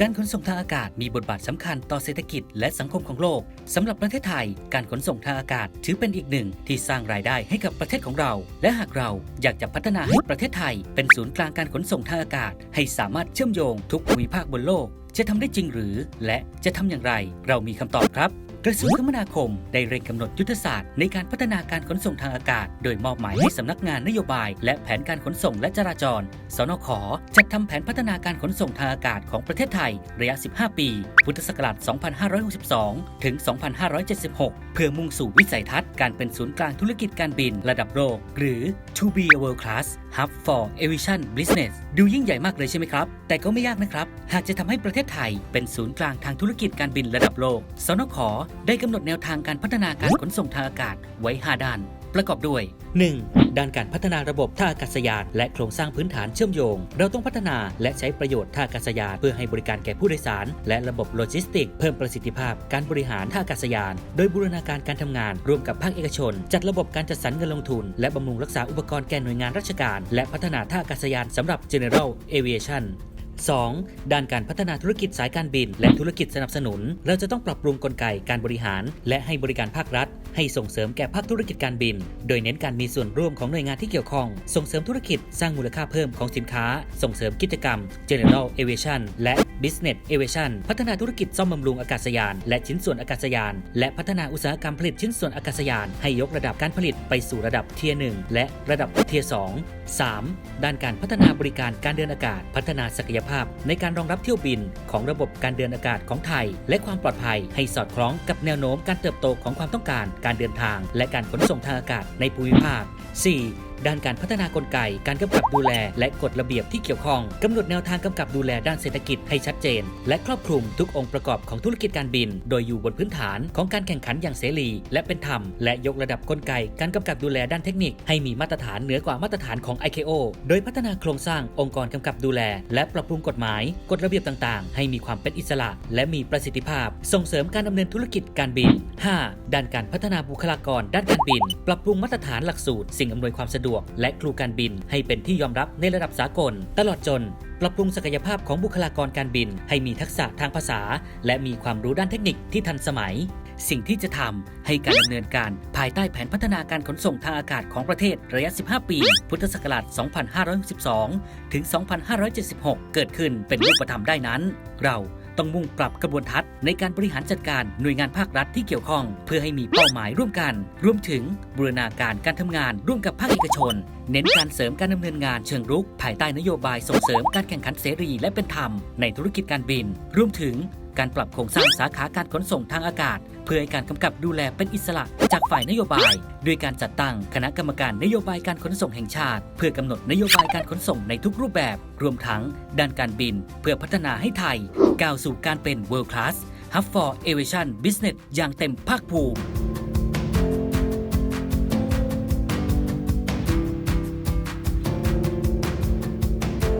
การขนส่งทางอากาศมีบทบาทสำคัญต่อเศรษฐกิจและสังคมของโลกสำหรับประเทศไทย การขนส่งทางอากาศถือเป็นอีกหนึ่งที่สร้างรายได้ให้กับประเทศของเรา และหากเราอยากจะพัฒนาให้ประเทศไทย เป็นศูนย์กลางการขนส่งทางอากาศ ให้สามารถเชื่อมโยงทุกภูมิภาคบนโลก จะทำได้จริงหรือ และจะทำอย่างไร เรามีคำตอบครับกระทรวงคมนาคมได้เร่งกำหนดยุทธศาสตร์ในการพัฒนาการขนส่งทางอากาศ โดยมอบหมายให้สำนักงานนโยบาย และแผนการขนส่งและจราจร สนขจัดทำแผนพัฒนาการขนส่งทางอากาศของประเทศไทย ระยะ 15 ปี พุทธศักราช 2562 ถึง 2576 เพื่อมุ่งสู่วิสัยทัศน์การเป็นศูนย์กลางธุรกิจการบินระดับโลก หรือ to be a world class hub for aviation business ดูยิ่งใหญ่มากเลยใช่ไหมครับ แต่ก็ไม่ยากนะครับ หากจะทำให้ประเทศไทยเป็นศูนย์กลางทางธุรกิจการบินระดับโลก สนขได้กำหนดแนวทางการพัฒนาการขนส่งทางอากาศไว้ 5 ด้าน ประกอบด้วย 1. ด้านการพัฒนาระบบท่าอากาศยาน และโครงสร้างพื้นฐานเชื่อมโยง เราต้องพัฒนาและใช้ประโยชน์ท่าอากาศยานเพื่อให้บริการแก่ผู้โดยสาร และระบบโลจิสติก เพิ่มประสิทธิภาพการบริหารท่าอากาศยาน โดยบูรณาการการทำงาน ร่วมกับภาคเอกชน จัดระบบการจัดสรรเงินลงทุน และบำรุงรักษาอุปกรณ์แก่หน่วยงานราชการ และพัฒนาท่าอากาศยานสำหรับ General Aviation 2. ด้านการพัฒนาธุรกิจสายการบิน และธุรกิจสนับสนุน เราจะต้องปรับปรุงกลไกการบริหาร และให้บริการภาครัฐ ให้ส่งเสริมแก่ภาคธุรกิจการบิน โดยเน้นการมีส่วนร่วมของหน่วยงานที่เกี่ยวข้อง ส่งเสริมธุรกิจสร้างมูลค่าเพิ่มของสินค้า ส่งเสริมกิจกรรม General Aviation และ Business Aviation พัฒนาธุรกิจซ่อมบำรุงอากาศยาน และชิ้นส่วนอากาศยาน และพัฒนาอุตสาหกรรมผลิตชิ้นส่วนอากาศยาน ให้ยกระดับการผลิตไปสู่ระดับเทียร์1และระดับเทียร์2 3. ด้านการพัฒนาบริการการเดินอากาศ พัฒนาศักยภาพ ในการรองรับเที่ยวบิน ของระบบการเดินอากาศของไทย และความปลอดภัยให้สอดคล้องกับแนวโน้มการเติบโตของความต้องการการเดินทาง และการขนส่งทางอากาศในภูมิภาค 4. ด้านการพัฒนากลไก การกำกับดูแล และกฎระเบียบที่เกี่ยวข้องกำหนดแนวทางกำกับดูแลด้านเศรษฐกิจให้ชัดเจน และครอบคลุมทุกองค์ประกอบของธุรกิจการบิน โดยอยู่บนพื้นฐานของการแข่งขันอย่างเสรี และเป็นธรรม และยกระดับกลไก การกำกับดูแลด้านเทคนิค ให้มีมาตรฐานเหนือกว่ามาตรฐานของ ICAO โดยพัฒนาโครงสร้างองค์กรกำกับดูแล และปรับปรุงกฎหมาย กฎระเบียบต่าง ๆ ให้มีความเป็นอิสระ และมีประสิทธิภาพ ส่งเสริมการดำเนินธุรกิจการบิน 5. ด้านการพัฒนาบุคลากร ด้านการบิน ปรับปรุงมาตรฐานหลักสูตร สิ่งอำนวยความสะดวกและครูการบิน ให้เป็นที่ยอมรับในระดับสากล ตลอดจน ปรับปรุงศักยภาพของบุคลากรการบิน ให้มีทักษะทางภาษา และมีความรู้ด้านเทคนิคที่ทันสมัย สิ่งที่จะทำให้การดำเนินการภายใต้แผนพัฒนาการขนส่งทางอากาศของประเทศระยะ 15 ปี พุทธศักราช 2562 ถึง 2576 เกิดขึ้นเป็นรูปธรรมได้นั้น เรา ต้องมุ่งปรับกระบวนทัศน์ในการบริหารจัดการหน่วยงานภาครัฐที่เกี่ยวข้อง เพื่อให้มีเป้าหมายร่วมกัน รวมถึงบูรณาการการทำงานร่วมกับภาคเอกชน เน้นการเสริมการดำเนินงานเชิงรุก ภายใต้นโยบายส่งเสริมการแข่งขันเสรีและเป็นธรรมในธุรกิจการบิน รวมถึงการปรับโครงสร้างสาขาการขนส่งทางอากาศ เพื่อให้การกำกับดูแลเป็นอิสระจากฝ่ายนโยบาย ด้วยการจัดตั้งคณะกรรมการนโยบายการขนส่งแห่งชาติ เพื่อกำหนดนโยบายการขนส่งในทุกรูปแบบ รวมทั้งด้านการบิน เพื่อพัฒนาให้ไทย ก้าวสู่การเป็น world class hub for aviation business อย่างเต็มภาคภูมิ